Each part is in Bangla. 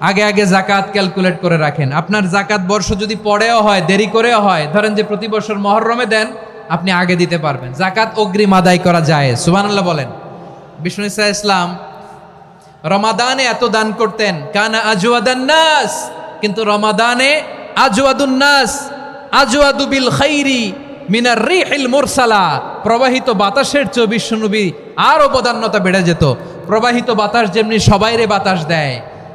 আগে আগে জাকাত ক্যালকুলেট করে রাখেন। আপনার জাকাত বর্ষ যদি পড়েও হয়, দেরি করেও হয়, ধরেন যে প্রতি বছর মহরমে দেন, আপনি আগে দিতে পারবেন। জাকাত অগ্রিম আদায় করা যায়। সুবহানাল্লাহ বলেন। বিষ্ণু ইসা ইসলাম, রমাদানে এত দান করতেন, কানা আজওয়াদান নাস, কিন্তু রমাদানে আজওয়াদুন নাস, আজওয়াদু বিল খাইরি মিনার রিহিল মুরসালা, প্রবাহিত বাতাসের চেয়ে আরও প্রধান্যতা বেড়ে যেত। প্রবাহিত বাতাস যেমনি সবাইরে বাতাস দেয়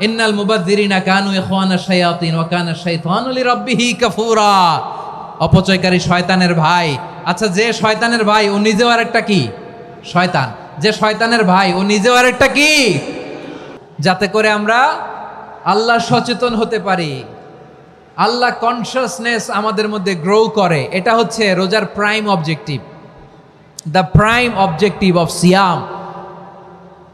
ইন্নাল মুবাদ্দিরিনা কানু ইখওয়ানা শায়াতিন ওয়া কানা শাইতানু লিরাব্বিহি কাফুরা। অপচয়কারী শয়তানের ভাই। আচ্ছা যে শয়তানের ভাই, ও নিজেও আরেকটা কি? শয়তান। যে শয়তানের ভাই, ও নিজেও আরেকটা কি? যাতে করে আমরা আল্লাহ সচেতন হতে পারি। আল্লাহ কনসিয়াসনেস আমাদের মধ্যে গ্রো করে। এটা হচ্ছে রোজার prime objective the prime objective of সিয়াম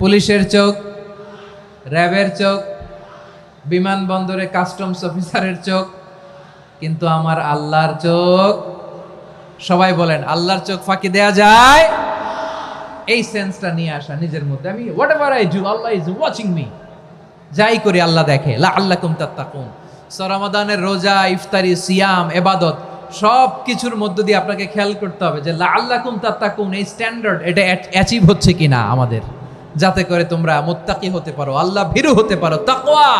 পুলিশের চোখ, র্যাবের চোখ, বিমানবন্দরে কাস্টমস অফিসারের চোখ, কিন্তু আমার আল্লাহর চোখ। সবাই বলেন, আল্লাহর চোখ ফাঁকি দেয়া যায়? এই সেন্সটা নিয়ে আসা নিজের মধ্যে। আমি whatever I do Allah is watching me যাই করি, আল্লাহ দেখে। লা আল্লাহ কুম তাত্তাকুন সরামাদানের রোজা, ইফতারি, সিয়াম, এবাদত সব কিছুর মধ্য দিয়ে আপনাকে খেয়াল করতে হবে যে লা আল্লাহ কুম তাত্তাকুন, এই স্ট্যান্ডার্ড এটা অ্যাচিভ হচ্ছে কিনা আমাদের। যাতে করে তোমরা মোত্তাকি হতে পারো, আল্লাহ ভীরু হতে পারো। তাকোয়া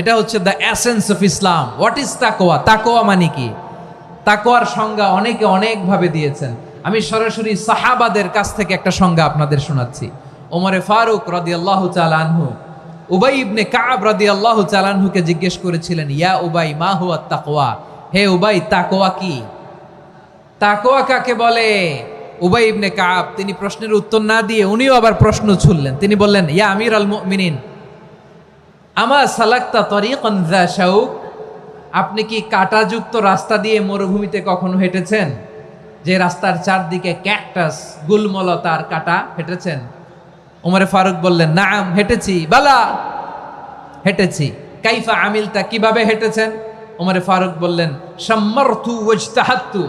এটা হচ্ছে the essence of Islam what is তাকোয়া তাকোয়া মানে কি? তাকোয়ার সংজ্ঞা অনেকে অনেকভাবে দিয়েছেন। আমি সরাসরি সাহাবাদের কাছ থেকে একটা সংজ্ঞা আপনাদের শোনাচ্ছি। ওমরে ফারুক রদি আল্লাহ চালানহু উবাই ইবনে কাব রদি আল্লাহ চালানহুকে জিজ্ঞেস করেছিলেন, ইয়া উবাই, মা হুয়া তাকোয়া হে উবাই তাকোয়া কি? তাকোয়া কাকে বলে? উবাই ইবনে কাব, তিনি প্রশ্নের উত্তর না দিয়ে উনিও আবার প্রশ্ন ছুড়লেন। তিনি বললেন, ইয়া আমির আল মিনিন আমা সালাক্তা যা শাউক? আপনি কি কাঁটাযুক্ত রাস্তা দিয়ে মরুভূমিতে কখনো হেঁটেছেন? যে রাস্তার চারদিকে ক্যাকটাস গুলমলতার কাটা হেঁটেছেন? ওমরে ফারুক বললেন, নাম, হেঁটেছি, বালা, হেঁটেছি। কাইফা আমিলতা, কীভাবে হেঁটেছেন? ওমরে ফারুক বললেন সম্মর্থু ওজতাহাত্তু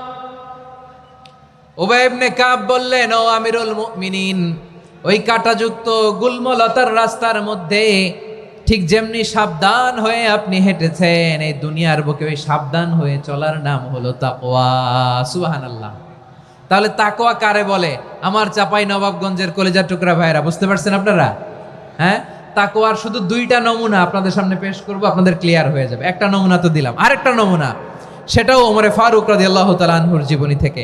উবাই ইবনে কাব বললেন, ও আমিরুল মুমিনিন, ওই কাটাযুক্ত গুলমলতার রাস্তার মধ্যে ঠিক যেমনি সাবধান হয়ে আপনি হেঁটেছেন, এই দুনিয়ার বুকে ওই সাবধান হয়ে চলার নাম হলো তাকওয়া। সুবহানাল্লাহ। তাহলে তাকওয়া কারে বলে? আমার চাপাই নবাবগঞ্জের কলেজার টুকরা ভাইরা বুঝতে পারছেন আপনারা? হ্যাঁ? তাকোয়ার শুধু দুইটা নমুনা আপনাদের সামনে পেশ করব, আপনাদের ক্লিয়ার হয়ে যাবে। একটা নমুনা তো দিলাম, আরেকটা নমুনা, সেটাও ওমরে ফারুক রাদিয়াল্লাহু তাআলা আনহুর জীবনী থেকে।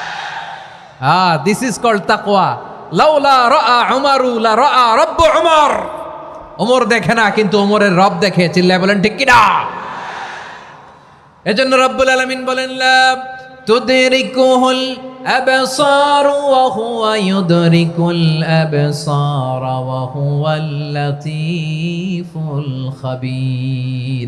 হ্যাঁ দিস ইজ কল্ড তাকওয়া লাউলা রা উমারু, লা রা রব্ব উমর। ওমর দেখে না, কিন্তু ওমরের রব দেখে, চিল্লায় বলেন, ঠিক কিনা? এজন্য রব্বুল আলামিন বলেন, লা তুদরিকুহুল হুয়া ইউদরিকুল আবসার ওয়া হুয়াল লাতীফুল খাবীর।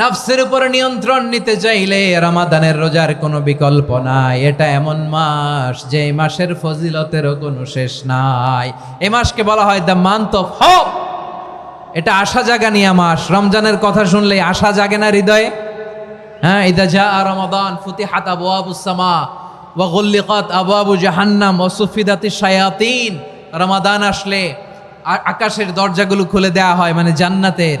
নফসের উপর নিয়ন্ত্রণ নিতে চাইলে রমাদানের রোজার কোনো বিকল্প নাই। এটা এমন মাস যে মাসের ফজিলতেরও কোনো শেষ নাই। এ মাসকে বলা হয় দ্য মান্থ অফ হপ এটা আশা জাগানিয়া মাস। রমজানের কথা শুনলে আশা জাগে না হৃদয়ে? হ্যাঁ ইদা যা রমাদান, ফুতিহাত আবওয়াবুস সামা, ওয়া গুল্লিকাত আবওয়াবু জাহান্নাম, ওয়া সুফিদাতিশ শায়াতিন। রমাদান আসলে আকাশের দরজাগুলো খুলে দেয়া হয় মানে জান্নাতের।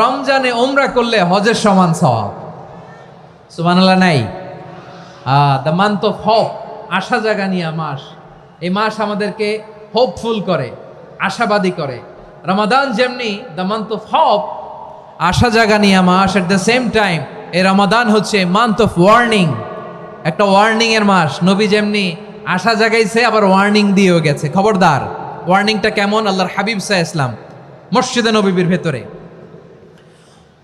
রমজানে ওমরা করলে হজের সমান সওয়াব। সুবহানাল্লাহ, নাই? দ্য মান্থ অফ হোপ আশা জাগানিয়া মাস। এই মাস আমাদেরকে হোপফুল করে, আশাবাদী করে। রমাদান যেমনি দ্য মান্থ অফ হোপ আশা জাগানিয়া মাস এট দ্য সেম টাইম এই রমাদান হচ্ছে মান্থ অফ ওয়ার্নিং একটা ওয়ার্নিং এর মাস, নবী যেমনি আশা জাগাইছে, আবার ওয়ার্নিং দিয়েও গেছে। খবরদার ওয়ার্নিংটা কেমন? আল্লাহর হাবিব সাহ ইসলাম, মসজিদে নবীর ভেতরে।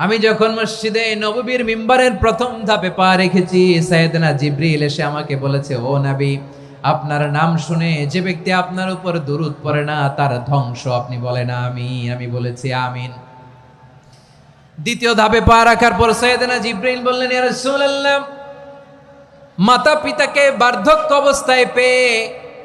আমি যখন মসজিদে নববীর মিম্বারের প্রথম ধাপে পা রেখেছি, সাইয়েদনা জিব্রিল এসে আমাকে বলেছে, ও নবী, আপনার নাম শুনে যে ব্যক্তি আপনার উপর দুরুদ পড়ে না, তার ধ্বংস আপনি বলেন, আমি। আমি বলেছি, আমিন। দ্বিতীয় ধাপে পা রাখার পর সৈয়দনা জিব্রাইল বললেন, ইয়া মাতা পিতাকে বার্ধক্য অবস্থায় পেয়ে